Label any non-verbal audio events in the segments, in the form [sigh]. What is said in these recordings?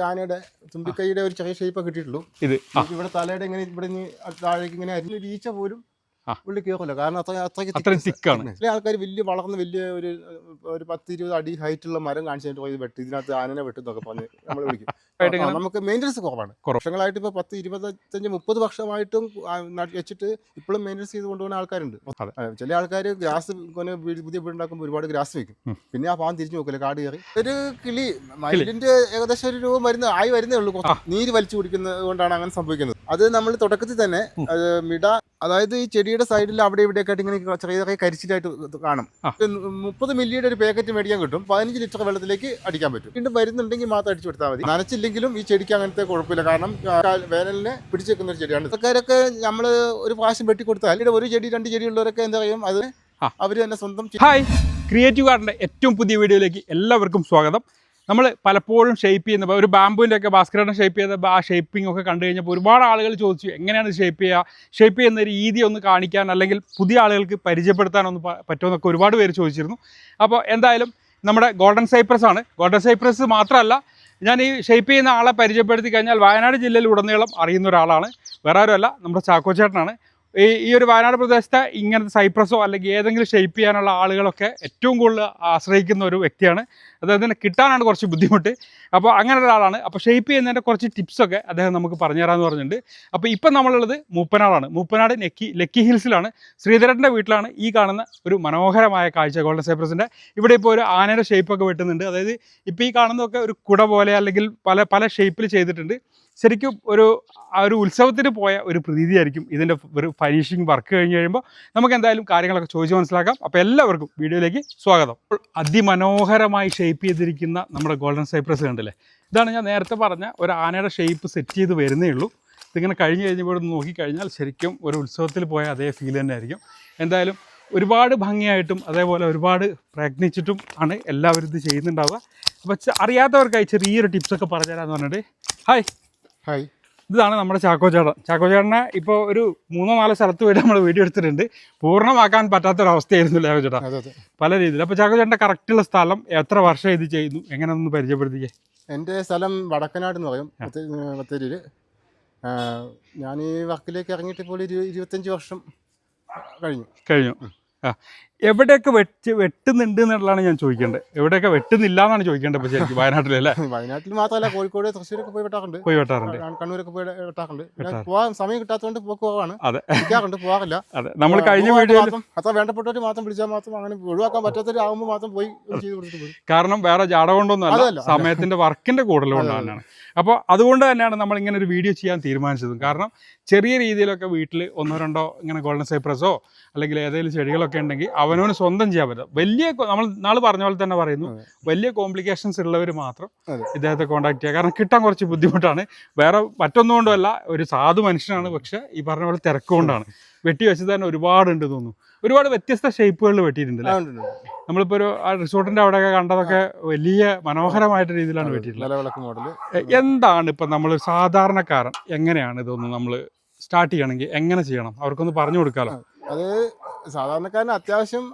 ആനയുടെ തുമ്പിക്കൈയുടെ ഒരു ചെറിയ ഷേപ്പ് കിട്ടിയിട്ടുള്ളൂ ഇത് ഇവിടെ തലയുടെ ഇങ്ങനെ ഇവിടെ താഴേക്ക് ഇങ്ങനെ അരിഞ്ഞ് വീഴ്ച പോലും. ഉള്ളിൽ കയറില്ല കാരണം അത്ര അത്രയ്ക്ക് അത്രയും തിക്കാണ്. ചില ആൾക്കാർ വലിയ വളർന്ന് വലിയ ഒരു ഒരു പത്ത് ഇരുപത് അടി ഹൈറ്റുള്ള മരം കാണിച്ചിട്ട് പോയി വെട്ടി. ഇതിനകത്ത് ആനനെ വെട്ടുന്നൊക്കെ പറഞ്ഞ് നമ്മൾ വിളിക്കും. [laughs] നമുക്ക് മെയിന്റനൻസ് കുറവാണ്. കുറവ്. വർഷങ്ങളായിട്ട് ഇപ്പോൾ പത്ത് ഇരുപത്തഞ്ച് മുപ്പത് വർഷമായിട്ടും വെച്ചിട്ട് ഇപ്പോഴും മെയിന്റനൻസ് ചെയ്ത് കൊണ്ടുപോകുന്ന ആൾക്കാരുണ്ട്. ചില ആൾക്കാർ ഗ്രാസ് പിന്നെ പുതിയ വീടുണ്ടാക്കുമ്പോൾ ഒരുപാട് ഗ്രാസ് വെക്കും. പിന്നെ ആ പാൻ തിരിച്ചു നോക്കില്ല കാട് കയറി. ഒരു കിളി മയിലിന്റെ ഏകദേശം ഒരു രൂപ മരുന്ന് ആയി വരുന്നേ ഉള്ളൂ. നീര് വലിച്ചു കുടിക്കുന്നത് കൊണ്ടാണ് അങ്ങനെ സംഭവിക്കുന്നത്. അത് നമ്മൾ തുടക്കത്തിൽ തന്നെ മിട അതായത് ഈ ചെടിയുടെ സൈഡിൽ അവിടെ ഇവിടെയൊക്കെ ആയിട്ട് ഇങ്ങനെ ചെറിയ ചെറിയ കരിച്ചിലായിട്ട് കാണും. മുപ്പത് മില്ലിയുടെ ഒരു പാക്കറ്റ് മേടിക്കാൻ കിട്ടും. പതിനഞ്ച് ലിറ്റർ വെള്ളത്തിലേക്ക് അടിക്കാൻ പറ്റും. വീണ്ടും വരുന്നുണ്ടെങ്കിൽ മാത്രം അടിച്ചു കൊടുത്താൽ മതി. നനച്ചില്ലെങ്കിലും ഈ ചെടിക്ക് അങ്ങനത്തെ കുഴപ്പമില്ല. കാരണം വേനലിനെ പിടിച്ചു വെക്കുന്ന ഒരു ചെടിയാണ്. ഇതൊക്കെ നമ്മൾ ഒരു പ്രാവശ്യം വെട്ടി കൊടുത്താൽ ഇവിടെ ഒരു ചെടി രണ്ട് ചെടി ഉള്ളവരൊക്കെ എന്താ പറയും? അത്. അവർ തന്നെ സ്വന്തം ഹായ്. ക്രിയേറ്റീവ് ആർട്ടിന്റെ ഏറ്റവും പുതിയ വീഡിയോയിലേക്ക് എല്ലാവർക്കും സ്വാഗതം. നമ്മൾ പലപ്പോഴും ഷേപ്പ് ചെയ്യുന്ന ഒരു ബാമ്പുവിന്റെ ഒക്കെ ഭാസ്കരയുടെ ഷേപ്പ് ചെയ്ത ആ ഷേപ്പിംഗ് ഒക്കെ കണ്ടു കഴിഞ്ഞപ്പോൾ ഒരുപാട് ആളുകൾ ചോദിച്ചു എങ്ങനെയാണ് ഷേപ്പ് ചെയ്യുക? ഷേപ്പ് ചെയ്യുന്ന രീതി ഒന്ന് കാണിക്കാൻ അല്ലെങ്കിൽ പുതിയ ആളുകൾക്ക് പരിചയപ്പെടുത്താൻ ഒന്ന് പ- പറ്റുമെന്നൊക്കെ ഒരുപാട് പേര് ചോദിച്ചിരുന്നു. അപ്പോൾ എന്തായാലും നമ്മുടെ ഗോൾഡൻ സൈപ്രസ് ആണ്. ഗോൾഡൻ സൈപ്രസ് മാത്രമല്ല ഞാൻ ഈ ഷേപ്പ് ചെയ്യുന്ന ആളെ പരിചയപ്പെടുത്തി കഴിഞ്ഞാൽ വയനാട് ജില്ലയിൽ ഉടനീളം അറിയുന്ന ഒരാളാണ്. വേറെ ആരുമല്ല നമ്മുടെ ചാക്കോ ചേട്ടനാണ് ഈ ഒരു വയനാട് പ്രദേശത്തെ ഇങ്ങനത്തെ സൈപ്രസോ അല്ലെങ്കിൽ ഏതെങ്കിലും ഷേപ്പ് ചെയ്യാനുള്ള ആളുകളൊക്കെ ഏറ്റവും കൂടുതൽ ആശ്രയിക്കുന്ന ഒരു വ്യക്തിയാണ്. അദ്ദേഹത്തിന് കിട്ടാനാണ് കുറച്ച് ബുദ്ധിമുട്ട്. അപ്പോൾ അങ്ങനെ ഒരാളാണ് അപ്പോൾ ഷേപ്പ് ചെയ്യുന്നതിന്റെ കുറച്ച് ടിപ്സൊക്കെ അദ്ദേഹം നമുക്ക് പറഞ്ഞു തരാമെന്ന് പറഞ്ഞിട്ടുണ്ട്. അപ്പോൾ ഇപ്പം നമ്മളുള്ളത് മൂപ്പനാടാണ്. മൂപ്പനാട് നെക്കി ലക്കി ഹിൽസിലാണ്. ശ്രീധരന്റെ വീട്ടിലാണ് ഈ കാണുന്ന ഒരു മനോഹരമായ കാഴ്ച ഗോൾഡൻ സൈപ്രസിന്റെ. ഇവിടെ ഇപ്പോൾ ഒരു ആനയുടെ ഷേപ്പൊക്കെ വെട്ടുന്നുണ്ട്. അതായത് ഇപ്പോൾ ഈ കാണുന്നതൊക്കെ ഒരു കുട പോലെ അല്ലെങ്കിൽ പല പല ഷേപ്പിൽ ചെയ്തിട്ടുണ്ട്. ശരിക്കും ഒരു ആ ഒരു ഉത്സവത്തിന് പോയ ഒരു പ്രതീതിയായിരിക്കും ഇതിന്റെ ഒരു ഫിനിഷിങ് വർക്ക് കഴിഞ്ഞ് കഴിയുമ്പോൾ നമുക്ക് എന്തായാലും കാര്യങ്ങളൊക്കെ ചോദിച്ച് മനസ്സിലാക്കാം. അപ്പോൾ എല്ലാവർക്കും വീഡിയോയിലേക്ക് സ്വാഗതം. അപ്പോൾ അതിമനോഹരമായി ഷേപ്പ് ചെയ്തിരിക്കുന്ന നമ്മുടെ ഗോൾഡൻ സൈപ്രസ് കണ്ടില്ലേ? ഇതാണ് ഞാൻ നേരത്തെ പറഞ്ഞ ഒരു ആനയുടെ ഷേപ്പ് സെറ്റ് ചെയ്ത് വരുന്നേ ഉള്ളൂ. ഇതിങ്ങനെ കഴിഞ്ഞ് കഴിഞ്ഞപ്പോൾ നോക്കിക്കഴിഞ്ഞാൽ ശരിക്കും ഒരു ഉത്സവത്തിൽ പോയ അതേ ഫീൽ തന്നെ ആയിരിക്കും. എന്തായാലും ഒരുപാട് ഭംഗിയായിട്ടും അതേപോലെ ഒരുപാട് പ്രയത്നിച്ചിട്ടും ആണ് എല്ലാവരും ഇത് ചെയ്യുന്നുണ്ടാവുക. അപ്പോൾ അറിയാത്തവർക്കായി ചെറിയൊരു ടിപ്സൊക്കെ പറഞ്ഞുതരാമെന്ന് പറഞ്ഞിട്ട്. Hi hi. ഇതാണ് നമ്മുടെ ചാക്കോ ചേട്ടൻ ചാക്കോ ചേട്ടനെ ഇപ്പോൾ ഒരു മൂന്നോ നാലോ സ്ഥലത്ത് പോയിട്ട് നമ്മൾ വീഡിയോ എടുത്തിട്ടുണ്ട്. പൂർണമാക്കാൻ പറ്റാത്തൊരവസ്ഥയായിരുന്നു ചേട്ടാ പല രീതിയിൽ അപ്പോൾ ചാക്കോ ചേട്ടന്റെ കറക്റ്റുള്ള സ്ഥലം എത്ര വർഷം ഇത് ചെയ്യുന്നു എങ്ങനെ ഒന്ന് പരിചയപ്പെടുത്തിക്കേ? എന്റെ സ്ഥലം വടക്കനാട് എന്ന് പറയും. ബത്തേ- ബത്തേരിയിൽ ഞാൻ ഈ വർക്കിലേക്ക് ഇറങ്ങിയിട്ട് ഇപ്പോൾ ഒരു ഇരുപത്തഞ്ച് വർഷം കഴിഞ്ഞു. കഴിഞ്ഞു. ആ എവിടെയൊക്കെ വെച്ച് വെട്ടുന്നുണ്ട് എന്നുള്ളതാണ് ഞാൻ ചോദിക്കേണ്ടത്. എവിടെയൊക്കെ വെട്ടുന്നില്ല എന്നാണ് ചോദിക്കേണ്ടത് ഇപ്പോൾ ശരിക്കും വയനാട്ടിലല്ലേ [laughs] വയനാട്ടിൽ മാത്രമല്ല കോഴിക്കോട് തൃശ്ശൂരൊക്കെ പോയി വെട്ടാറുണ്ട്. പോയി വെട്ടാറുണ്ട്. കണ്ണൂരൊക്കെ പോയി വെട്ടാറുണ്ട്. പോകാൻ സമയം കിട്ടാത്തതുകൊണ്ട് പോക്ക് പോകാണ് അതെ. കിട്ടാറുണ്ട് പോകാറില്ല അതെ. നമ്മൾ കഴിഞ്ഞ വീഡിയോ അത്ര വേണ്ടപ്പെട്ടവർ മാത്രം വിളിച്ചാൽ മാത്രം അങ്ങനെ ഒഴിവാക്കാൻ പറ്റാത്തവർ ആകുമ്പോൾ മാത്രം പോയി ചെയ്ത് കൊടുത്തിട്ട് പോയി കാരണം വേറെ ജാട കൊണ്ടൊന്നും അല്ല. സമയത്തിന്റെ വർക്കിന്റെ കൂടുതൽ കൊണ്ടാണ് അപ്പോൾ അതുകൊണ്ട് തന്നെയാണ് നമ്മൾ ഇങ്ങനെ ഒരു വീഡിയോ ചെയ്യാൻ തീരുമാനിച്ചത്. കാരണം ചെറിയ രീതിയിലൊക്കെ വീട്ടിൽ ഒന്നോ രണ്ടോ ഇങ്ങനെ ഗോൾഡൻ സൈപ്രസോ അല്ലെങ്കിൽ ഏതെങ്കിലും ചെടികളൊക്കെ ഉണ്ടെങ്കിൽ അവനവന് സ്വന്തം ചെയ്യാൻ പറ്റും. വലിയ നമ്മൾ നാളെ പറഞ്ഞ പോലെ തന്നെ പറയുന്നു. വലിയ കോംപ്ലിക്കേഷൻസ് ഉള്ളവർ മാത്രം. ഇദ്ദേഹത്തെ കോൺടാക്ട് ചെയ്യുക. കാരണം കിട്ടാൻ കുറച്ച് ബുദ്ധിമുട്ടാണ്. വേറെ മറ്റൊന്നും കൊണ്ടുമല്ല ഒരു സാധു മനുഷ്യനാണ്. പക്ഷെ ഈ പറഞ്ഞ പോലെ തിരക്കുകൊണ്ടാണ്. വെട്ടി വെച്ചത് തന്നെ ഒരുപാടുണ്ട് തോന്നുന്നു. ഒരുപാട് വ്യത്യസ്ത ഷേപ്പുകളിൽ വെട്ടിയിട്ടുണ്ട്. നമ്മളിപ്പോൾ ഒരു റിസോർട്ടിന്റെ അവിടെയൊക്കെ കണ്ടതൊക്കെ വലിയ മനോഹരമായിട്ട് രീതിയിലാണ് വെട്ടിയിട്ടുള്ളത്. എന്താണ് ഇപ്പൊ നമ്മൾ സാധാരണക്കാരൻ എങ്ങനെയാണ് ഇതൊന്ന് നമ്മൾ സ്റ്റാർട്ട് ചെയ്യണമെങ്കിൽ എങ്ങനെ ചെയ്യണം? അവർക്കൊന്ന് പറഞ്ഞു കൊടുക്കാമല്ലോ അത് സാധാരണക്കാരന് അത്യാവശ്യം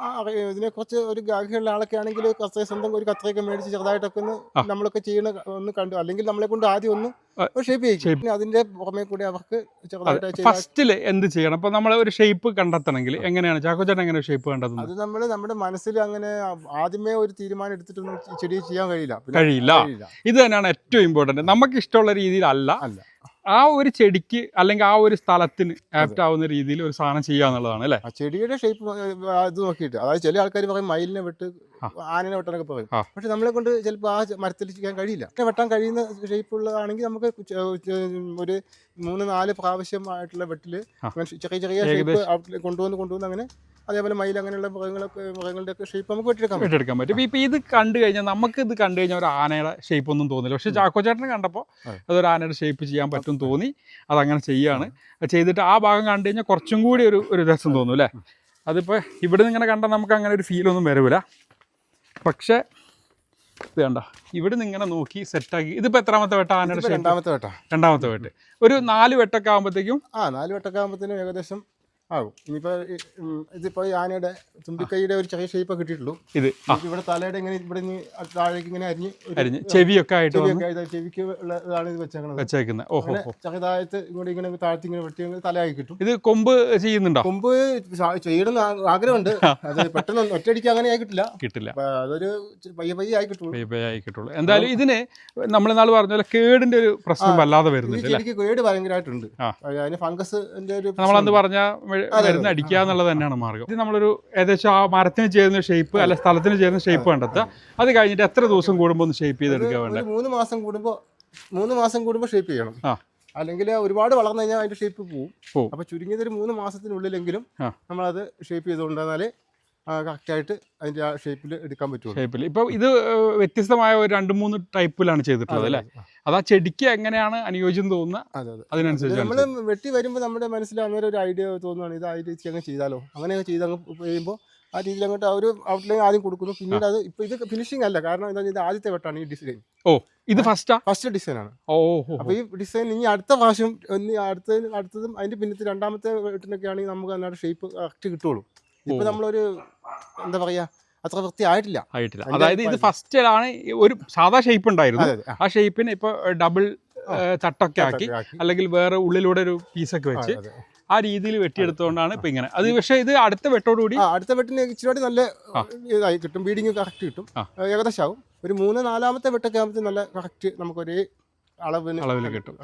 ഇതിനെ കുറച്ച് ഇതിനെക്കുറിച്ച് ഒരു ഗ്രാഹ്യമുള്ള ആളൊക്കെ ആണെങ്കിൽ കത്ര സ്വന്തം ഒരു കത്രയൊക്കെ മേടിച്ച് ചെറുതായിട്ടൊക്കെ ഒന്ന് നമ്മളൊക്കെ ചെയ്യണ ഒന്ന് കണ്ടു. അല്ലെങ്കിൽ നമ്മളെ കൊണ്ട് ആദ്യം ഒന്ന് ഷേപ്പ് ചെയ്യും അതിന്റെ പുറമെ കൂടി അവർക്ക് ചെറുതായിട്ട് ഫസ്റ്റിൽ എന്ത് ചെയ്യണം? അപ്പൊ നമ്മൾ ഒരു ഷേപ്പ് കണ്ടെത്തണമെങ്കിൽ എങ്ങനെയാണ്? ചാക്കോ ചേട്ടൻ എങ്ങനെ ഷേപ്പ് കണ്ടെത്തുന്നത്? അത് നമ്മൾ നമ്മുടെ മനസ്സിൽ അങ്ങനെ ആദ്യമേ ഒരു തീരുമാനം എടുത്തിട്ടൊന്നും ചെടി ചെയ്യാൻ കഴിയില്ല. കഴിയില്ല. ഇത് തന്നെയാണ് ഏറ്റവും ഇമ്പോർട്ടന്റ് നമുക്ക് ഇഷ്ടമുള്ള രീതിയിലല്ല. അല്ല. ആ ഒരു ചെടിക്ക് അല്ലെങ്കിൽ ആ ഒരു സ്ഥലത്തിന് ആപ്റ്റ് ആവുന്ന രീതിയിൽ ഒരു സാധനം ചെയ്യുക എന്നുള്ളതാണ് അല്ലേ? ചെടിയുടെ ഷേപ്പ് ഇത് നോക്കിയിട്ട്. അതായത് ചില ആൾക്കാർ പറയും മയിലിനെ വെട്ട് ആനനെ വെട്ടാനൊക്കെ പറയും. പക്ഷെ നമ്മളെ കൊണ്ട് ചിലപ്പോൾ ആ മരത്തിൽ ചെയ്യാൻ കഴിയില്ല. വെട്ടാൻ കഴിയുന്ന ഷേപ്പ് ഉള്ളതാണെങ്കിൽ നമുക്ക് ഒരു മൂന്ന് നാല് പ്രാവശ്യമായിട്ടുള്ള വെട്ടിൽ ആ. ചെറിയ ചെറിയ ഷേപ്പ് കൊണ്ടുവന്ന് കൊണ്ടുവന്ന് അങ്ങനെ അതേപോലെ മയിൽ അങ്ങനെയുള്ള മൃഗങ്ങളൊക്കെ മൃഗങ്ങളുടെ ഒക്കെ ഷേപ്പ് നമുക്ക് വെട്ടിയെടുക്കാൻ പറ്റും. വെട്ടിയെടുക്കാൻ പറ്റും. ഇപ്പം ഇത് കണ്ടു കഴിഞ്ഞാൽ നമുക്ക് ഇത് കണ്ടു കഴിഞ്ഞാൽ ഒരു ആനയുടെ ഷേപ്പ് ഒന്നും തോന്നില്ല. പക്ഷെ ചാക്കോ ചേട്ടനെ കണ്ടപ്പോൾ അതെ. അതൊരു ആനയുടെ ഷേപ്പ് ചെയ്യാൻ പറ്റും തോന്നി. അതങ്ങനെ ചെയ്യാണ്. അത് ചെയ്തിട്ട് ആ ഭാഗം കണ്ടു കഴിഞ്ഞാൽ കുറച്ചും കൂടി ഒരു ഒരു രസം തോന്നും അല്ലേ? അതിപ്പോൾ ഇവിടെ നിന്ന് ഇങ്ങനെ കണ്ടാൽ നമുക്ക് അങ്ങനെ ഒരു ഫീലൊന്നും വരില്ല പക്ഷേ ഇത് കണ്ട? ഇവിടെ നിന്ന് ഇങ്ങനെ നോക്കി സെറ്റാക്കി ഇതിപ്പോൾ എത്രാമത്തെ വെട്ട ആനയുടെ ഷേപ്പ് രണ്ടാമത്തെ വെട്ട. രണ്ടാമത്തെ വെട്ട്. ഒരു നാല് വെട്ടൊക്കെ ആകുമ്പോഴത്തേക്കും ആ നാല് വെട്ടൊക്കെ ആകുമ്പോഴത്തേനും ഏകദേശം ആകും. ഇനിയിപ്പോ ഇതിപ്പോ ഈ ആനയുടെ തുമ്പിക്കൈയുടെ ഒരു ചെറിയ ഷേപ്പ് കിട്ടിയിട്ടുള്ളൂ. ഇത് ഇവിടെ തലയുടെ ഇങ്ങനെ ഇവിടെ താഴേക്ക് ഇങ്ങനെ അരിഞ്ഞ് അരിഞ്ഞ് ചെവിയൊക്കെ ആയിട്ട് ചെവിക്ക് ഉള്ളതാണ് ഇത് വെച്ചേക്കുന്നത് വെച്ചേക്കുന്നത്. ഓഹോ ചെറുതായിട്ട് ഇങ്ങോട്ട് ഇങ്ങനെ താഴ്ത്തി ഇങ്ങനെ വെട്ടി തലയായി കിട്ടും. ഇത് കൊമ്പ് ചെയ്യുന്നുണ്ടോ? കൊമ്പ് ചെയ്യണം ആഗ്രഹമുണ്ട്. അത് പെട്ടെന്ന് ഒറ്റയടിക്ക് അങ്ങനെ ആയി കിട്ടില്ല. കിട്ടില്ല. അതൊരു പയ്യ പയ്യെ പയ്യെ ആയി കിട്ടുള്ളൂ. പയ്യ പേ ആയി കിട്ടുള്ളൂ. എന്തായാലും ഇതിന് നമ്മൾ നാൾ പറഞ്ഞ പോലെ കേടിന്റെ ഒരു പ്രശ്നം വല്ലാതെ വരുന്നുണ്ട് കേട് ഭയങ്കരമായിട്ടുണ്ട്. അതിന് ഫംഗസിന്റെ ഒരു നമ്മളന്ന് പറഞ്ഞ. മരുന്ന് അടിക്കുക എന്നുള്ളത് തന്നെയാണ് മാർഗം ഇത് നമ്മളൊരു ഏകദേശം ആ മരത്തിന് ചേരുന്ന ഷേപ്പ് അല്ല സ്ഥലത്തിന് ചേരുന്ന ഷേപ്പ് കണ്ടെത്തുക അത്. കഴിഞ്ഞിട്ട് എത്ര ദിവസം കൂടുമ്പോൾ ഒന്ന് ഷേപ്പ് ചെയ്തെടുക്കുക വേണ്ടത്? മൂന്ന് മാസം കൂടുമ്പോ മൂന്ന് മാസം കൂടുമ്പോ ഷേപ്പ് ചെയ്യണം. ആ. അല്ലെങ്കിൽ ഒരുപാട് വളർന്നു കഴിഞ്ഞാൽ അതിന്റെ ഷേപ്പ് പോകും. അപ്പൊ ചുരുങ്ങിയത് ഒരു മൂന്ന് മാസത്തിനുള്ളിലെങ്കിലും നമ്മൾ നമ്മളത് ഷേപ്പ് ചെയ്തുകൊണ്ടാൽ കറക്റ്റായിട്ട് അതിന്റെ ആ ഷേപ്പിൽ എടുക്കാൻ പറ്റും ഷേപ്പിൽ ഇപ്പൊ ഇത് വ്യത്യസ്തമായ ഒരു രണ്ട് മൂന്ന് ടൈപ്പിലാണ് ചെയ്തിട്ടുള്ളത് അല്ലേ? അത്. ആ. ചെടിക്ക് എങ്ങനെയാണ് അനുയോജ്യം തോന്നുന്ന അതെ അതെ. അതിനനുസരിച്ച് നമ്മൾ വെട്ടി വരുമ്പോൾ നമ്മുടെ മനസ്സിൽ അങ്ങനെ ഒരു ഐഡിയ തോന്നുകയാണ് ഇത് ആ രീതിക്ക് അങ്ങ് ചെയ്താലോ? അങ്ങനെയൊക്കെ അങ്ങ് ചെയ്ത് അങ്ങ് ചെയ്യുമ്പോൾ ആ രീതിയിൽ അങ്ങോട്ട് ആ ഒരു ഔട്ട്ലൈൻ ആദ്യം കൊടുക്കുന്നു. പിന്നീട് അത് ഇപ്പൊ ഇത് ഫിനിഷിംഗ് അല്ല കാരണം എന്താ ഇത് ആദ്യത്തെ വെട്ടാണ് ഈ ഡിസൈൻ ഓ ഇത് ഫസ്റ്റാ ഫസ്റ്റ് ഡിസൈൻ ആണ്. ഓ അപ്പോൾ അപ്പൊ ഈ ഡിസൈൻ ഇനി അടുത്ത പ്രാവശ്യം ഇനി അടുത്ത അടുത്തതും അതിന്റെ പിന്നത്തെ രണ്ടാമത്തെ വെട്ടിനൊക്കെ ആണെങ്കിൽ നമുക്ക് അതിനകത്ത് ഷേപ്പ് കറക്റ്റ് കിട്ടുള്ളൂ. ഇപ്പൊ. നമ്മളൊരു എന്താ പറയാ അത്ര വൃത്തി ആയിട്ടില്ല അതായത് ഇത് ഫസ്റ്റിലാണ് ഒരു സാധാ ഷേപ്പ് ഉണ്ടായിരുന്നു ആ, ഷേപ്പിന് ഇപ്പൊ ഡബിൾ തട്ടൊക്കെ ആക്കി. അല്ലെങ്കിൽ വേറെ ഉള്ളിലൂടെ ഒരു പീസൊക്കെ വെച്ച്. ആ രീതിയിൽ വെട്ടിയെടുത്തോണ്ടാണ് ഇപ്പൊ ഇങ്ങനെ അത് പക്ഷേ ഇത് അടുത്ത വെട്ടോടുകൂടി അടുത്ത വെട്ടിന് ഇച്ചിരി നല്ല. ഇതായി കിട്ടും ബീഡിങ് കറക്റ്റ് കിട്ടും. ഏകദേശം ആവും ഒരു മൂന്ന് നാലാമത്തെ വെട്ടൊക്കെ ആകുമ്പോൾ നല്ല കറക്റ്റ് നമുക്കൊരു അളവിന് അളവിൽ കിട്ടും.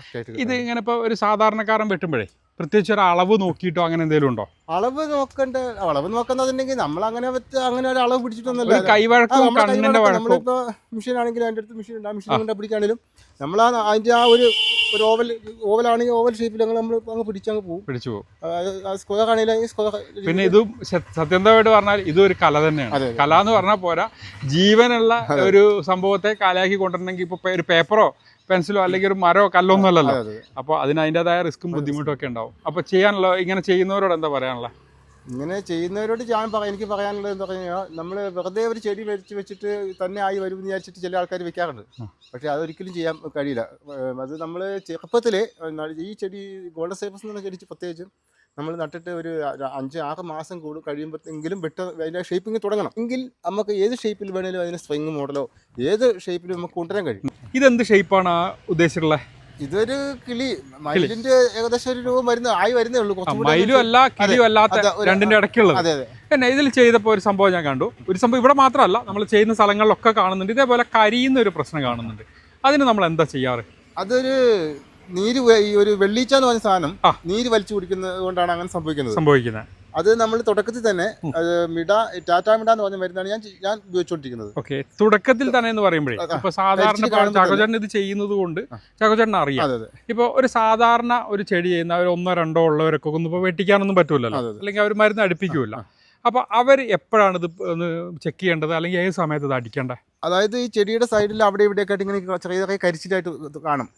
ഇത് ഇങ്ങനെ ഇപ്പൊ ഒരു സാധാരണക്കാരൻ വെട്ടുമ്പോഴേ പ്രത്യേകിച്ച് ഒരു അളവ് നോക്കിയിട്ടോ അങ്ങനെ എന്തെങ്കിലും ഉണ്ടോ? അളവ് നോക്കണ്ട. അളവ് നോക്കുന്നതുണ്ടെങ്കിൽ നമ്മൾ അങ്ങനെ അങ്ങനെ ഒരു അളവ് പിടിച്ചിട്ടൊന്നല്ല കൈവഴക്കം നമ്മളിപ്പോ മെഷീൻ ആണെങ്കിലും അതിന്റെ അടുത്ത് മെഷീൻ ഉണ്ട്. ആ മെഷീൻ കൊണ്ട് പിടിക്കാണെങ്കിലും നമ്മൾ ആ അതിന്റെ ആ ഒരു ഒരു ഓവൽ ഓവലാണെങ്കിൽ ഓവൽ ഷേപ്പിൽ അങ്ങ് നമ്മൾ അങ്ങ് പിടിച്ചങ്ങ് പോകും പിടിച്ചു പോകും സ്ക്വയർ ആണെങ്കിൽ സ്ക്വയർ പിന്നെ ഇതും സത്യന്തമായിട്ട് പറഞ്ഞാൽ ഇതും ഒരു കല തന്നെയാണ്. കല എന്ന് പറഞ്ഞാൽ പോരാ. ജീവനുള്ള ഒരു സംഭവത്തെ കലയാക്കി കൊണ്ടുവരണമെങ്കിൽ ഇപ്പൊ ഒരു പേപ്പറോ പെൻസിലോ അല്ലെങ്കിൽ ഒരു മരോ കല്ലോ ഒന്നും അല്ലല്ലോ. അപ്പോൾ അതിന് അതിന്റെതായ റിസ്ക്കും ബുദ്ധിമുട്ടും ഒക്കെ ഉണ്ടാവും. അപ്പോൾ ചെയ്യാനുള്ള ഇങ്ങനെ ചെയ്യുന്നവരോട് എന്താ പറയാനുള്ള? ഇങ്ങനെ ചെയ്യുന്നവരോട് ഞാൻ എനിക്ക് പറയാനുള്ളത് എന്താ പറഞ്ഞാൽ നമ്മൾ വെറുതെ ഒരു ചെടി വരച്ച് വെച്ചിട്ട് തന്നെ ആയി വരും എന്ന് വിചാരിച്ചിട്ട് ചില ആൾക്കാർ വെക്കാറുണ്ട്. പക്ഷേ അതൊരിക്കലും ചെയ്യാൻ കഴിയില്ല. അത് നമ്മൾ ചെറുപ്പത്തിൽ ഈ ചെടി ഗോൾഡൻ സേഫസ് എന്ന ചെടി പ്രത്യേകിച്ചും നമ്മൾ നട്ടിട്ട് ഒരു അഞ്ച് ആറ് മാസം കൂടും കഴിയുമ്പോഴെങ്കിലും വെട്ട അതിന്റെ ഷേപ്പിങ് തുടങ്ങണം. എങ്കിൽ നമുക്ക് ഏത് ഷേപ്പിൽ വേണേലും അതിന് സ്പ്രിങ് മോഡലോ ഏത് ഷേപ്പിലും നമുക്ക് കൊണ്ടുവരാൻ കഴിയും. ഇതെന്ത് ഷേപ്പാണ് ഉദ്ദേശിച്ചിട്ടുള്ളത് ഇതൊരു കിളി. മയിലിന്റെ ഏകദേശം ഒരു രൂപ വരുന്ന ആയി വരുന്നേ ഉള്ളൂ. മയിലും അല്ല കിളിയും അല്ലാത്ത രണ്ടിന്റെ ഇടയ്ക്കുള്ളത്. പിന്നെ ഇതിൽ ചെയ്തപ്പോൾ ഒരു സംഭവം ഞാൻ കണ്ടു. ഒരു സംഭവം ഇവിടെ മാത്രമല്ല നമ്മൾ ചെയ്യുന്ന സ്ഥലങ്ങളിലൊക്കെ കാണുന്നുണ്ട്. ഇതേപോലെ കരിയുന്ന ഒരു പ്രശ്നം കാണുന്നുണ്ട്. അതിന് നമ്മൾ എന്താ ചെയ്യാറ്? അതൊരു നീര് ഈ ഒരു വെള്ളീച്ച എന്ന് പറഞ്ഞ സാധനം നീര് വലിച്ചു കുടിക്കുന്നത് കൊണ്ടാണ് അങ്ങനെ സംഭവിക്കുന്നത്. സംഭവിക്കുന്നത്. അത് നമ്മൾ തുടക്കത്തിൽ തന്നെ മിട ടാറ്റാ മിഡ എന്ന് പറഞ്ഞ മരുന്നാണ് ഞാൻ ഞാൻ ഉപയോഗിച്ചുകൊണ്ടിരിക്കുന്നത്. ഓക്കെ തുടക്കത്തിൽ തന്നെ എന്ന് പറയുമ്പോഴേ ഇപ്പൊ സാധാരണ ചാക്കോചേട്ടൻ ഇത് ചെയ്യുന്നത് കൊണ്ട് ചാക്കോചേട്ടൻ അറിയാം. ഇപ്പൊ ഒരു സാധാരണ ഒരു ചെടി ചെയ്യുന്ന ഒരു ഒന്നോ രണ്ടോ ഉള്ളവരൊക്കെ ഒന്നും ഇപ്പൊ വെട്ടിക്കാനൊന്നും പറ്റൂലല്ലോ. അല്ലെങ്കിൽ അവർ മരുന്ന് അടുപ്പിക്കൂല അപ്പോൾ അവർ എപ്പോഴാണ് ഇത് ഒന്ന് ചെക്ക് ചെയ്യേണ്ടത്? അല്ലെങ്കിൽ ഏത് സമയത്ത് ഇത് അടിക്കേണ്ടത് അതായത് ഈ ചെടിയുടെ സൈഡിൽ അവിടെ ഇവിടെയൊക്കെ ആയിട്ട് ഇങ്ങനെ ചെറിയ ചെറിയ കരിച്ചിലായിട്ട് കാണും.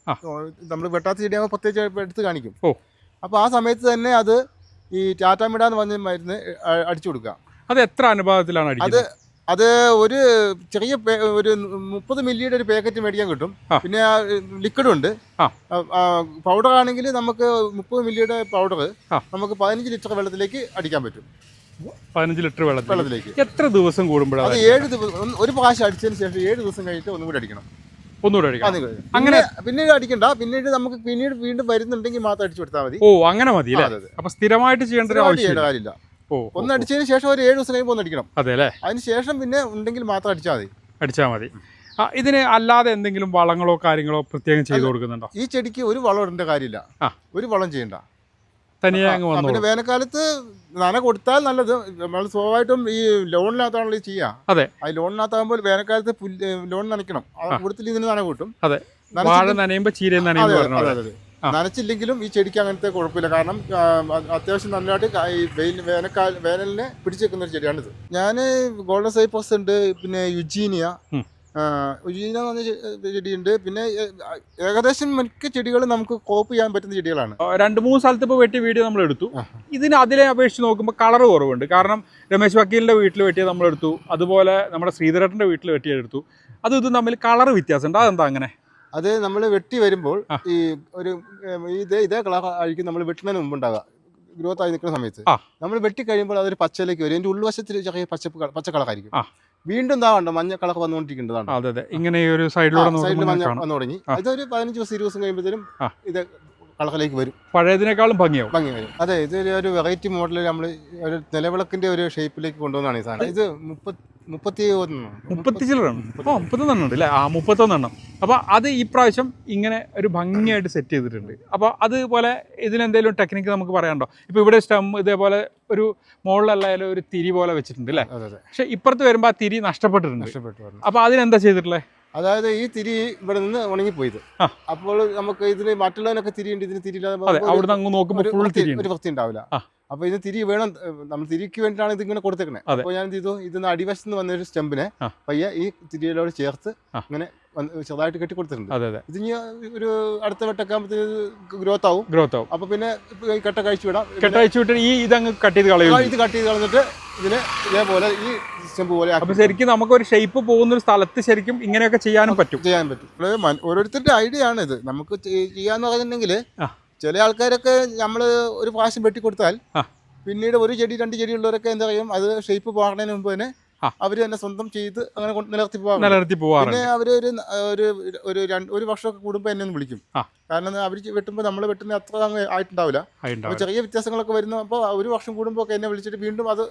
നമ്മൾ വെട്ടാത്ത ചെടിയാകുമ്പോൾ പ്രത്യേകിച്ച് എടുത്ത് കാണിക്കും. ഓ. അപ്പോൾ ആ സമയത്ത് തന്നെ അത് ഈ ടാറ്റാ മിഡ എന്ന് പറഞ്ഞ മരുന്ന് അടിച്ചു കൊടുക്കുക. അത് എത്ര അനുപാതത്തിലാണ് അത് അത് ഒരു ചെറിയ ഒരു മുപ്പത് മില്ലിയുടെ ഒരു പാക്കറ്റ് മേടിക്കാൻ കിട്ടും. പിന്നെ ലിക്വിഡും ഉണ്ട്. പൗഡർ ആണെങ്കിൽ നമുക്ക് മുപ്പത് മില്ലിയുടെ പൗഡർ നമുക്ക് പതിനഞ്ച് ലിറ്റർ വെള്ളത്തിലേക്ക് അടിക്കാൻ പറ്റും. പതിനഞ്ച് ലിറ്റർ വെള്ളത്തിലേക്ക്. എത്ര ദിവസം കൂടുമ്പോഴാണ് അത് ഏഴ് ദിവസം ഒരു പ്രാവശ്യം അടിച്ചതിന് ശേഷം ഏഴ് ദിവസം കഴിഞ്ഞിട്ട് ഒന്നും കൂടി അടിക്കണം. ഒന്നുകൂടെ അടിക്കണം അങ്ങനെ- പിന്നീട് അടിക്കണ്ട. പിന്നീട് നമുക്ക് പിന്നീട് വീണ്ടും വരുന്നുണ്ടെങ്കിൽ മാത്രം അടിച്ചു കൊടുത്താൽ മതി. ഓ അങ്ങനെ മതി അല്ലേ. അപ്പൊ സ്ഥിരമായിട്ട് ചെയ്യേണ്ട ഒരു ആവശ്യമില്ല. ഒന്ന് അടിച്ചതിന് ശേഷം ഒരു ഏഴ് ദിവസം കഴിയുമ്പോൾ ഒന്ന് അടിക്കണം. അതെ അല്ലേ? അതിന് ശേഷം പിന്നെ ഉണ്ടെങ്കിൽ മാത്രം അടിച്ചാൽ മതി. അടിച്ചാൽ മതി. ഇതിന് അല്ലാതെ എന്തെങ്കിലും വളങ്ങളോ കാര്യങ്ങളോ പ്രത്യേകം ചെയ്തു കൊടുക്കുന്നുണ്ടോ? ഈ ചെടിക്ക് ഒരു വളം ഇടേണ്ട കാര്യമില്ല. ഒരു വളം ചെയ്യണ്ട. തനിയെ അങ്ങ് വേനൽക്കാലത്ത് നന കൊടുത്താൽ നല്ലത്. നമ്മൾ സ്വാഭാവികമായിട്ടും ഈ ലോണിനകത്താണല്ലോ ഈ ചെയ്യുക അതെ. ആ ലോണിനകത്താകുമ്പോൾ വേനൽക്കാലത്ത് ലോൺ നനയ്ക്കണം. കൂടുതൽ ഇതിന് നന കൂട്ടും. അതെ. വാഴ നനയുമ്പോൾ ചീര. നനച്ചില്ലെങ്കിലും ഈ ചെടിക്ക് അങ്ങനത്തെ കുഴപ്പമില്ല. കാരണം അത്യാവശ്യം നല്ലതായിട്ട് കാ- ഈ വെയിൽ വേനൽക്കാല വേനലിനെ പിടിച്ചു വെക്കുന്ന ഒരു ചെടിയാണിത്. ഞാൻ ഗോൾഡൻ സൈപ്പോസ് ഉണ്ട് പിന്നെ യുജീനിയ ഉം. എന്ന് പറഞ്ഞ ചെടിയുണ്ട്. പിന്നെ ഏകദേശം മിക്ക ചെടികളും നമുക്ക് കോപ്പ് ചെയ്യാൻ പറ്റുന്ന ചെടികളാണ്. രണ്ട് മൂന്ന് സ്ഥലത്ത് ഇപ്പോൾ വെട്ടിയ വീഡിയോ നമ്മൾ എടുത്തു. ഇതിന് അതിലെ അപേക്ഷിച്ച് നോക്കുമ്പോൾ കളർ കുറവുണ്ട്. കാരണം രമേശ് വക്കീലിന്റെ വീട്ടിൽ വെട്ടിയത് നമ്മൾ എടുത്തു. അതുപോലെ നമ്മുടെ ശ്രീധരട്ടന്റെ വീട്ടിൽ വെട്ടിയെടുത്തു അതും ഇതും തമ്മിൽ കളർ വ്യത്യാസമുണ്ട്. അതെന്താ അങ്ങനെ? അത് നമ്മൾ വെട്ടി വരുമ്പോൾ ഈ ഒരു ഇതേ ഇതേ കളർ ആയിരിക്കും നമ്മൾ വെട്ടുന്നതിന് മുമ്പ് ഉണ്ടാകുക ഗ്രോത്ത് ആയി നിൽക്കുന്ന സമയത്ത്. നമ്മൾ വെട്ടി കഴിയുമ്പോൾ അതൊരു പച്ചയിലേക്ക് വരും. അതിന്റെ ഉൾവശത്തിൽ ചെറിയ പച്ച പച്ച കളറായിരിക്കും. വീണ്ടും ഇതാ കണ്ടോ മഞ്ഞ കളർ വന്നുകൊണ്ടിരിക്കുന്നതാണ്. അതെ അതെ. ഇങ്ങനെ ഒരു സൈഡിലൂടെ സൈഡിൽ മഞ്ഞ വന്നു തുടങ്ങി അതൊരു ഇതൊരു പതിനഞ്ച് ദിവസം ഇരുപത് ദിവസം കഴിയുമ്പോഴത്തേനും ഇത് കളറിലേക്ക് വരും. പഴയതിനേക്കാളും ഭംഗിയാവും. ഭംഗി വരും. അതെ ഇത് ഒരു വെറൈറ്റി മോഡൽ നമ്മൾ ഒരു നിലവിളക്കിന്റെ ഒരു ഷേപ്പിലേക്ക് കൊണ്ടുവന്നാണ് ഈ സാധനം. ഇത് മുപ്പത്തി മുപ്പത്തി ഒന്ന് മുപ്പത്തി ചില്ലറാണ് ഓ മുപ്പത്തൊന്നെണ്ണം ഉണ്ട് അല്ലേ? ആ മുപ്പത്തൊന്നെണ്ണം അപ്പോൾ അത് ഈ പ്രാവശ്യം ഇങ്ങനെ ഒരു ഭംഗിയായിട്ട് സെറ്റ് ചെയ്തിട്ടുണ്ട്. അപ്പോൾ അതുപോലെ ഇതിനെന്തെങ്കിലും ടെക്നിക്ക് നമുക്ക് പറയാനുണ്ടോ? ഇപ്പൊ ഇവിടെ സ്റ്റം ഇതേപോലെ ഒരു മുകളിലല്ലായാലും ഒരു തിരി പോലെ വെച്ചിട്ടുണ്ട് അല്ലേ? പക്ഷെ ഇപ്പുറത്ത് വരുമ്പോൾ ആ തിരി നഷ്ടപ്പെട്ടിട്ടുണ്ട്. നഷ്ടപ്പെട്ടു അപ്പോൾ അതിനെന്താ ചെയ്തിട്ടുള്ളത് അതായത് ഈ തിരി ഇവിടെ നിന്ന് ഉണങ്ങിപ്പോയത്. അപ്പോൾ നമുക്ക് ഇതിന് മറ്റുള്ളവനൊക്കെ തിരിയുണ്ട് ഇതിന് തിരിയില്ലാതെ ഒരു- വൃത്തി- ഉണ്ടാവില്ല. അപ്പൊ ഇത് തിരി വേണം നമ്മൾ തിരിക്ക് വേണ്ടിയിട്ടാണ് ഇത് ഇങ്ങനെ കൊടുത്തേക്കണേ. അപ്പൊ അപ്പോൾ ഞാൻ എന്ത് ചെയ്തു ഇതിന് അടിവശത്ത് നിന്ന് വന്ന ഒരു സ്റ്റെമ്പിനെ. പയ്യെ ഈ തിരിയിലോട് ചേർത്ത്. ഇങ്ങനെ ചെറുതായിട്ട് കെട്ടി കൊടുത്തിട്ടുണ്ട്. ഇത് ഇനി ഒരു അടുത്ത വെട്ടൊക്കെ ആകുമ്പോഴത്തേക്ക് ഗ്രോത്ത് ആവും. ഗ്രോത്ത് ആവും. അപ്പൊ പിന്നെ കെട്ട കഴിച്ചു വിടാം. കെട്ട കഴിച്ചു വിട്ട് ഈ ഇതങ്ങ് കട്ട് ചെയ്ത് കളയും ഇത് കട്ട് ചെയ്ത് കളഞ്ഞിട്ട് ഇതിന് ഇതേപോലെ ഈ സ്റ്റെമ്പ് പോലെ അപ്പൊ ശരിക്കും നമുക്ക് ഒരു ഷേപ്പ് പോകുന്ന ഒരു സ്ഥലത്ത് ശരിക്കും ഇങ്ങനെയൊക്കെ ചെയ്യാനും പറ്റും. ചെയ്യാൻ പറ്റും. ഓരോരുത്തരുടെ ഐഡിയ ആണ് ഇത് നമുക്ക് ചെയ്യാന്ന് പറഞ്ഞിട്ടുണ്ടെങ്കിൽ ചില ആൾക്കാരൊക്കെ നമ്മൾ ഒരു പ്രാവശ്യം വെട്ടി കൊടുത്താൽ പിന്നീട് ഒരു ചെടി രണ്ട് ചെടി ഉള്ളവരൊക്കെ എന്താ പറയും അത് ഷേപ്പ് പോകണതിന് മുമ്പ് തന്നെ അവർ അവർ തന്നെ സ്വന്തം ചെയ്ത് അങ്ങനെ കൊണ്ട് നിലനിർത്തി പോകാം നിലനിർത്തി പോവാറുണ്ട് പിന്നെ അവർ ഒരു ഒരു ഒരു രണ്ട് ഒരു വർഷമൊക്കെ കൂടുമ്പോ എന്നെ ഒന്ന് വിളിക്കും. കാരണം അവർ വെട്ടുമ്പോൾ നമ്മൾ വെട്ടുന്ന അത്ര അങ്ങ് ആയിട്ടുണ്ടാവില്ല. ചെറിയ വ്യത്യാസങ്ങളൊക്കെ വരുന്നു അപ്പോൾ ഒരു വർഷം കൂടുമ്പോൾ ഒക്കെ എന്നെ വിളിച്ചിട്ട് വീണ്ടും അത്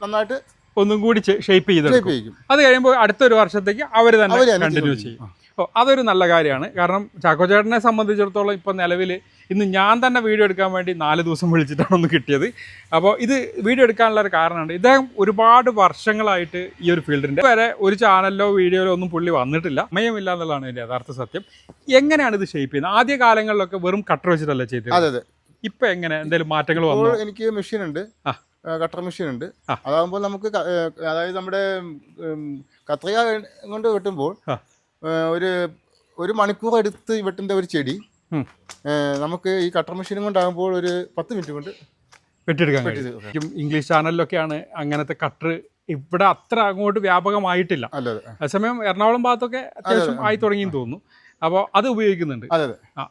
നന്നായിട്ട് ഒന്നും കൂടി ഷേപ്പ് ചെയ്ത് ഷേപ്പ് അത് കഴിയുമ്പോൾ അടുത്തൊരു വർഷത്തേക്ക് അവർ തന്നെ കണ്ടിന്യൂ ചെയ്യും. അപ്പോൾ അതൊരു നല്ല കാര്യമാണ്. കാരണം ചാക്കോചേട്ടനെ സംബന്ധിച്ചിടത്തോളം ഇപ്പോൾ നിലവിൽ ഇന്ന് ഞാൻ തന്നെ വീഡിയോ എടുക്കാൻ വേണ്ടി നാല് ദിവസം വിളിച്ചിട്ടാണ് ഒന്ന് കിട്ടിയത്. അപ്പോൾ ഇത് വീഡിയോ എടുക്കാനുള്ള ഒരു കാരണമുണ്ട്. ഇദ്ദേഹം ഒരുപാട് വർഷങ്ങളായിട്ട് ഈ ഒരു ഫീൽഡിന്റെ വരെ ഒരു ചാനലിലോ വീഡിയോയിലോ ഒന്നും പുള്ളി വന്നിട്ടില്ല. സമയമില്ല എന്നുള്ളതാണ് എന്റെ യഥാർത്ഥ സത്യം. എങ്ങനെയാണ് ഇത് ഷേപ്പ് ചെയ്യുന്നത്? ആദ്യ കാലങ്ങളിലൊക്കെ വെറും കട്ടർ വെച്ചിട്ടല്ലേ ചെയ്തത്? അതെ അതെ. ഇപ്പം എങ്ങനെ? എന്തെങ്കിലും മാറ്റങ്ങൾ വന്നു? എനിക്ക് മെഷീൻ ഉണ്ട്. ആ. കട്ടർ മെഷീൻ ഉണ്ട്. അതാകുമ്പോൾ നമുക്ക് അതായത് നമ്മുടെ കത്രിക കൊണ്ട് വെട്ടുമ്പോൾ ഒരു ഒരു മണിക്കൂർ എടുത്ത് വെട്ടേണ്ട ഒരു ചെടി നമുക്ക് ഈ കട്ടർ മെഷീനും കൊണ്ടാകുമ്പോൾ ഒരു പത്ത് മിനിറ്റ് കൊണ്ട് വെട്ടിയെടുക്കാൻ വെട്ടി കഴിയും. ഇംഗ്ലീഷ് ചാനലിലൊക്കെയാണ് അങ്ങനത്തെ കട്ടർ ഇവിടെ അത്ര അങ്ങോട്ട് വ്യാപകമായിട്ടില്ല. അതെ അതെ. അതേസമയം എറണാകുളം ഭാഗത്തൊക്കെ അത്യാവശ്യം ആയി തുടങ്ങിയെന്ന് തോന്നുന്നു. അപ്പോൾ അത് ഉപയോഗിക്കുന്നുണ്ട്.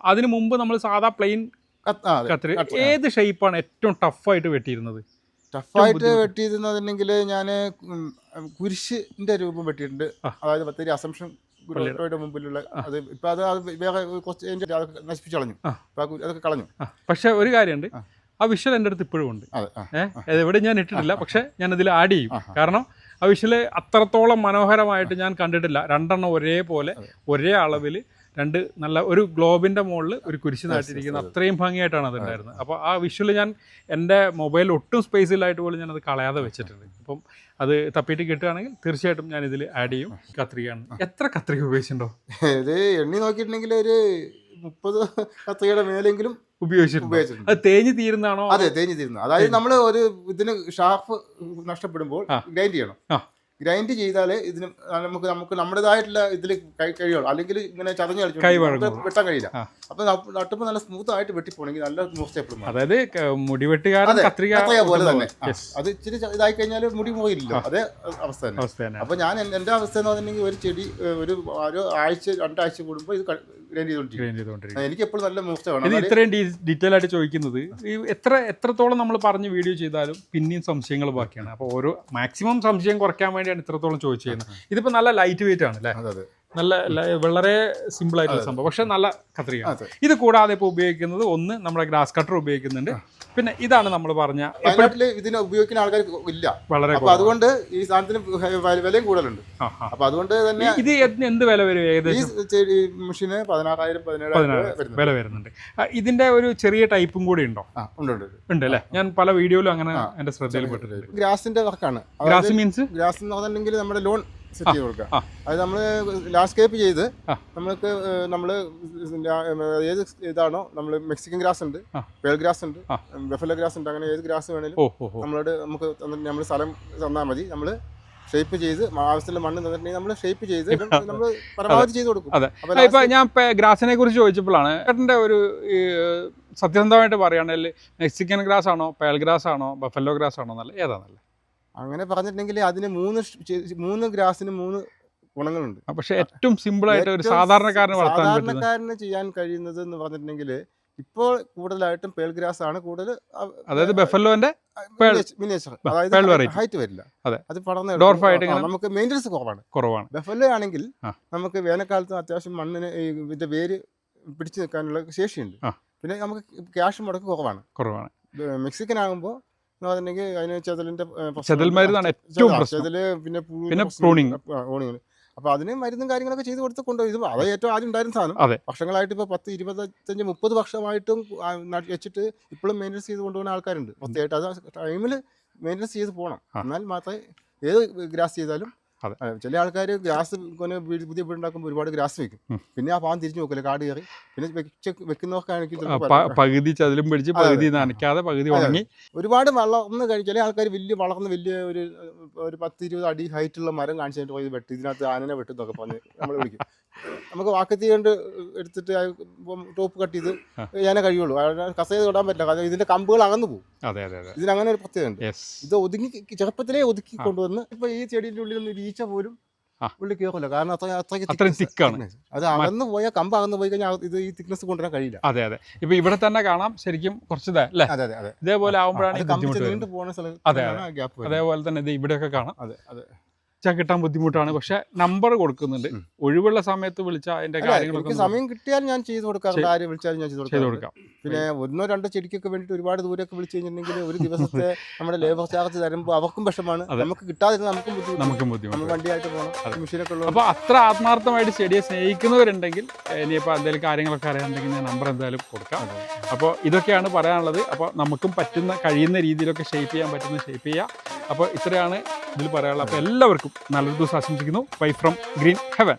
അതിന് മുമ്പ് നമ്മൾ സാധാ പ്ലെയിൻ കത്ത്- ആ, അതെ. കത്രി കത്രി- ഏത് ഷേപ്പാണ് ഏറ്റവും ടഫായിട്ട് വെട്ടിയിരുന്നത്? ടഫായിട്ട് വെട്ടിയിരുന്നതെങ്കിൽ ഞാൻ കുരിശിന്റെ രൂപം വെട്ടിയിട്ടുണ്ട്. അതായത് ബത്തേരി അസംഷൻ ഗുരുവായൂരുടെ മുമ്പിലുള്ള അത് ഇപ്പൊ അത് അത് വേറെ കുറച്ച് നശിപ്പിച്ചു കളഞ്ഞു അതൊക്കെ കളഞ്ഞു. പക്ഷെ ഒരു കാര്യമുണ്ട് ആ. വിഷൽ വിഷ്വൽ എന്റെ അടുത്ത് ഇപ്പോഴും ഉണ്ട്. ഏഹ് എവിടെ ഞാൻ ഇട്ടിട്ടില്ല. പക്ഷെ ഞാൻ അതിൽ ആഡ് ചെയ്യും കാരണം ആ വിഷ്വൽ അത്രത്തോളം മനോഹരമായിട്ട് ഞാൻ കണ്ടിട്ടില്ല. രണ്ടെണ്ണം ഒരേപോലെ ഒരേ അളവിൽ രണ്ട് നല്ല ഒരു ഗ്ലോബിന്റെ മുകളിൽ ഒരു കുരിശ് yes, അത്രയും ഭംഗിയായിട്ടാണ് അത്. ഉണ്ടായിരുന്നത് അപ്പോൾ ആ വിഷ്വൽ ഞാൻ എന്റെ മൊബൈൽ ഒട്ടും സ്പേസ് ഇല്ലായിട്ട് പോലും ഞാൻ അത് കളയാതെ വെച്ചിട്ടുണ്ട്. അപ്പം അത് തപ്പിയിട്ട് കിട്ടുകയാണെങ്കിൽ തീർച്ചയായിട്ടും ഞാൻ ഇതിൽ ആഡ് ചെയ്യും കത്രികയാണ്. എത്ര കത്രിക ഉപയോഗിച്ചിട്ടുണ്ടോ? ഇത് എണ്ണി നോക്കിയിട്ടുണ്ടെങ്കിൽ ഒരു മുപ്പത് കത്രികയുടെ മേലെങ്കിലും ഉപയോഗിച്ചിട്ടുണ്ടോ. അത് തേഞ്ഞ് തീരുന്നതാണോ? അതെ തേഞ്ഞ് തീരുന്നു അതായത് നമ്മൾ ഒരു ഇതിന് ഷാർപ്പ് നഷ്ടപ്പെടുമ്പോൾ. ഗ്രൈൻഡ് ചെയ്യണം. ആ. ഗ്രൈൻഡ് ചെയ്താലേ ഇതിന് നമുക്ക് നമുക്ക് നമ്മുടേതായിട്ടുള്ള ഇതിൽ കഴിയുള്ളൂ. അല്ലെങ്കിൽ ഇങ്ങനെ ചതഞ്ഞ് കളിച്ചു. വെട്ടാൻ കഴിയില്ല. അപ്പൊ നട്ടുമ്പോ നട്ടുമ്പോൾ നല്ല സ്മൂത്ത് ആയിട്ട് വെട്ടിപ്പോണെങ്കിൽ നല്ല മൂർച്ച എപ്പോഴും അതായത് മുടി മുടിവെട്ടുകാരൻ കത്രിക പോലെ തന്നെ. അത് ഇച്ചിരി ഇതായി കഴിഞ്ഞാൽ മുടി പോയില്ലല്ലോ. അതേ അവസ്ഥ തന്നെ. അപ്പൊ ഞാൻ എന്റെ അവസ്ഥ എന്ന് പറഞ്ഞിട്ടുണ്ടെങ്കിൽ ഒരു ചെടി ഒരു ഒരു ആഴ്ച രണ്ടാഴ്ച കൂടുമ്പോൾ ഇത് ഗ്രൈൻഡ് ചെയ്തോണ്ടിരിക്കും. ക്ലീൻ ചെയ്തുകൊണ്ടിരിക്കും എനിക്ക് എപ്പോഴും നല്ല മൂർച്ച വേണം ഇത് എന്നാലേ- ഇത്രയും ഡീറ്റെയിൽ ആയിട്ട് ചോദിക്കുന്നത് ഈ എത്ര എത്രത്തോളം നമ്മൾ പറഞ്ഞ് വീഡിയോ ചെയ്താലും പിന്നെയും സംശയങ്ങൾ ബാക്കിയാണ്. അപ്പോൾ ഓരോ മാക്സിമം സംശയം കുറയ്ക്കാൻ വേണ്ടിയാണ് ഇത്രത്തോളം ചോദിച്ചു ചെയ്യുന്നത് ഇതിപ്പോൾ നല്ല ലൈറ്റ് വെയിറ്റ് ആണ് അല്ലേ? നല്ല വളരെ സിമ്പിൾ ആയിട്ടുള്ള സംഭവം. പക്ഷെ നല്ല കത്രിയാണ് ഇത് കൂടാതെ ഇപ്പോൾ ഉപയോഗിക്കുന്നത് ഒന്ന് നമ്മുടെ ഗ്രാസ് കട്ടർ ഉപയോഗിക്കുന്നുണ്ട്. പിന്നെ ഇതാണ് നമ്മൾ പറഞ്ഞ ഇതിന് ഉപയോഗിക്കുന്ന ആൾക്കാർ ഇല്ല. വളരെ അപ്പൊ അതുകൊണ്ട് ഈ സാധനത്തിന് വിലയും കൂടുതലുണ്ട്. അപ്പൊ അതുകൊണ്ട് തന്നെ ഇത് എന്ത് വില വരും ഏകദേശം? ഈ മെഷീന് പതിനാറായിരം പതിനേഴായിരം വില വരുന്നുണ്ട്. ഇതിന്റെ ഒരു ചെറിയ ടൈപ്പും കൂടി ഉണ്ടോ? ഉണ്ട് ഉണ്ട് ഉണ്ട്. അല്ലേ? ഞാൻ പല വീഡിയോയിലും അങ്ങനെ എന്റെ ശ്രദ്ധയിൽപ്പെട്ടിട്ടുണ്ട്. ഗ്രാസിന്റെ വർക്കാണ്. Grass means? ഗ്രാസ് എന്ന് പറഞ്ഞിട്ടുണ്ടെങ്കിൽ നമ്മുടെ ലോൺ സെറ്റ് ചെയ്ത് കൊടുക്കുക അത് നമ്മൾ ലാൻഡ്സ്കേപ്പ് ചെയ്ത്. നമ്മൾക്ക് നമ്മൾ ഏത് ഇതാണോ നമ്മൾ മെക്സിക്കൻ ഗ്രാസ് ഉണ്ട്. പേൾ ഗ്രാസ് ഉണ്ട്. ബെഫല ഗ്രാസ് ഉണ്ട് അങ്ങനെ ഏത് ഗ്രാസ് വേണേലും നമ്മളോട് നമുക്ക് നമ്മൾ സ്ഥലം തന്നാൽ മതി നമ്മൾ ഷേപ്പ് ചെയ്ത് ആവശ്യമുള്ള മണ്ണ് തന്നിട്ടുണ്ടെങ്കിൽ നമ്മൾ ഷേപ്പ് ചെയ്ത് നമ്മൾ പരമാവധി ചെയ്ത് കൊടുക്കും അതെ. ഇപ്പൊ ഞാൻ ഗ്രാസിനെ കുറിച്ച് ചോദിച്ചപ്പോഴാണ് ചേട്ടന്റെ ഒരു സത്യസന്ധമായിട്ട് പറയുകയാണെങ്കിൽ മെക്സിക്കൻ ഗ്രാസ് ആണോ പേൾ ഗ്രാസ് ആണോ ബഫല്ലോ ഗ്രാസ് ആണോ നല്ല ഏതാ നല്ല അങ്ങനെ പറഞ്ഞിട്ടുണ്ടെങ്കിൽ അതിന് മൂന്ന് മൂന്ന് ഗ്രാസിന് മൂന്ന് ഗുണങ്ങളുണ്ട്. പക്ഷെ ഏറ്റവും സിമ്പിൾ ആയിട്ട് ഒരു സാധാരണക്കാരന് സാധാരണക്കാരന് ചെയ്യാൻ കഴിയുന്നത് എന്ന് പറഞ്ഞിട്ടുണ്ടെങ്കിൽ ഇപ്പോൾ കൂടുതലായിട്ടും പേൾ ഗ്രാസ് ആണ് കൂടുതൽ അതായത് ബെഫലോന്റെ മിനിയേച്ചർ അതായത് ഹൈറ്റ് വരില്ല. അതെ. പടർന്ന് നമുക്ക് മെയിന്റനൻസ് കുറവാണ്. കുറവാണ്. ബെഫല്ലോ ആണെങ്കിൽ നമുക്ക് വേനൽക്കാലത്ത് അത്യാവശ്യം മണ്ണിന് ഇതിന്റെ വേര് പിടിച്ചു നിൽക്കാനുള്ള ശേഷിയുണ്ട്. പിന്നെ നമുക്ക് ക്യാഷ് മുടക്ക് കുറവാണ്. കുറവാണ്. മെക്സിക്കൻ ആകുമ്പോൾ എന്ന് പറഞ്ഞിട്ടുണ്ടെങ്കിൽ അതിന് ചെതലിന്റെ ഏ, പ്രശ്നം ചെതൽ മരുന്നാണ് ഏറ്റവും. ചെതൽ പിന്നെ പിന്നെ പ്രൂണിങ്. അപ്പൊ അതിന് മരുന്നും കാര്യങ്ങളൊക്കെ ചെയ്ത് കൊടുത്ത് കൊണ്ടുപോയി ഇത് അത് ഏറ്റവും ആദ്യം ഉണ്ടായിരുന്ന സാധനം. അതെ. വർഷങ്ങളായിട്ട് ഇപ്പൊ പത്ത് ഇരുപത്തഞ്ച് മുപ്പത് വർഷമായിട്ടും വെച്ചിട്ട് ഇപ്പോഴും മെയിന്റെനൻസ് ചെയ്ത് കൊണ്ടുപോകുന്ന ആൾക്കാരുണ്ട്. പ്രത്യേകമായിട്ട് അത് ടൈമിൽ മെയിന്റെനൻസ് ചെയ്ത് പോകണം എന്നാൽ മാത്രമേ ഏത് ഗ്രാസ് ചെയ്താലും ചില ആൾക്കാർ ഗ്രാസ് പുതിയ വീടുണ്ടാക്കുമ്പോൾ ഒരുപാട് ഗ്രാസ് വെക്കും. പിന്നെ ആ പാവം തിരിച്ചു നോക്കില്ല കാട് കയറി. പിന്നെ വെക്കുന്നവർക്കാണെങ്കിൽ പകുതി ചതിലും പിടിച്ച് പകുതി നനയ്ക്കാതെ പകുതി ഉണങ്ങി. ഒരുപാട് വളർന്ന് കഴിഞ്ഞ ചില ആൾക്കാർ വലിയ വളർന്ന് വലിയ ഒരു ഒരു പത്ത് ഇരുപത് അടി ഹൈറ്റുള്ള മരം കാണിച്ചിട്ട് പോയി വെട്ടി ഇതിനകത്ത് ആനനെ വെട്ടുന്നൊക്കെ പറഞ്ഞ് നമ്മൾ വിളിക്കും. നമുക്ക് വാക്കത്തി കൊണ്ട് എടുത്തിട്ട് ടോപ്പ് കട്ട് ചെയ്ത് ഞാനേ കഴിയുള്ളൂ. കസേര തൊടാൻ പറ്റില്ല. കാരണം ഇതിന്റെ കമ്പുകൾ അകന്നു പോകും. ഇതിന് അങ്ങനെ ഒരു പ്രത്യേകത ഉണ്ട് ഇത് ഒതുങ്ങി ചെറുപ്പത്തിലേ ഒതുക്കി. കൊണ്ടുവന്ന് ഇപ്പൊ ഈ ചെടിയുടെ ഉള്ളിൽ നിന്ന് വീഴ്ച പോലും. ഉള്ളിൽ കയറില്ല കാരണം അത്ര അത്രയ്ക്ക് അത്രയും തിക്കാണ്. അത് അകന്നു പോയാൽ കമ്പ് അകന്നു പോയി കഴിഞ്ഞാൽ ഇത് ഈ തിക്നെസ് കൊണ്ടുവരാൻ കഴിയില്ല. അതെ അതെ. ഇപ്പൊ ഇവിടെ തന്നെ കാണാം. ശരിക്കും കുറച്ച് അല്ലേ? അതെ അതെ അതെ. ഇതേപോലെ ആവുമ്പോഴാണ് നീണ്ടു. പോകുന്ന സ്ഥലത്ത് അതേപോലെ തന്നെ ഇത് ഇവിടെയൊക്കെ കാണാം. അതെ അതെ. ചാ കിട്ടാൻ ബുദ്ധിമുട്ടാണ്. പക്ഷെ നമ്പർ കൊടുക്കുന്നുണ്ട്. ഒഴിവുള്ള സമയത്ത് വിളിച്ചാൽ അതിന്റെ കാര്യങ്ങളൊക്കെ സമയം കിട്ടിയാൽ ഞാൻ ചെയ്തു കൊടുക്കാറുണ്ട് ആര് വിളിച്ചാലും ഞാൻ ചെയ്തു കൊടുക്കാം. പിന്നെ ഒന്നോ രണ്ടോ ചെടിക്കൊക്കെ വേണ്ടിയിട്ട് ഒരുപാട് ദൂരമൊക്കെ വിളിച്ചു കഴിഞ്ഞിട്ടുണ്ടെങ്കിൽ ഒരു ദിവസത്തെ [laughs] നമ്മുടെ ലേബർ ചാർജ് തരുമ്പോൾ അവർക്കും വിഷമാണ്. നമുക്ക് കിട്ടാതിരുന്ന നമുക്കും നമുക്കും ബുദ്ധിമുട്ട് വണ്ടിയായിട്ട് പോകണം മെഷീനൊക്കെ ഉള്ളത് അപ്പോൾ അത്ര ആത്മാർത്ഥമായിട്ട് ചെടിയെ സ്നേഹിക്കുന്നവരുണ്ടെങ്കിൽ ഇനിയിപ്പോൾ എന്തെങ്കിലും കാര്യങ്ങളൊക്കെ അറിയാണ്ടെങ്കിൽ ഞാൻ നമ്പർ എന്തായാലും കൊടുക്കാം. അപ്പോൾ ഇതൊക്കെയാണ് പറയാനുള്ളത്. അപ്പോൾ നമുക്കും പറ്റുന്ന കഴിയുന്ന രീതിയിലൊക്കെ ഷേപ്പ് ചെയ്യാൻ പറ്റുന്ന ഷേപ്പ് ചെയ്യുക അപ്പോൾ ഇത്രയാണ് ഇതിൽ പറയാനുള്ളത്. അപ്പോൾ നല്ലൊരു ദിവസം ആശംസിക്കുന്നു. Bye from green heaven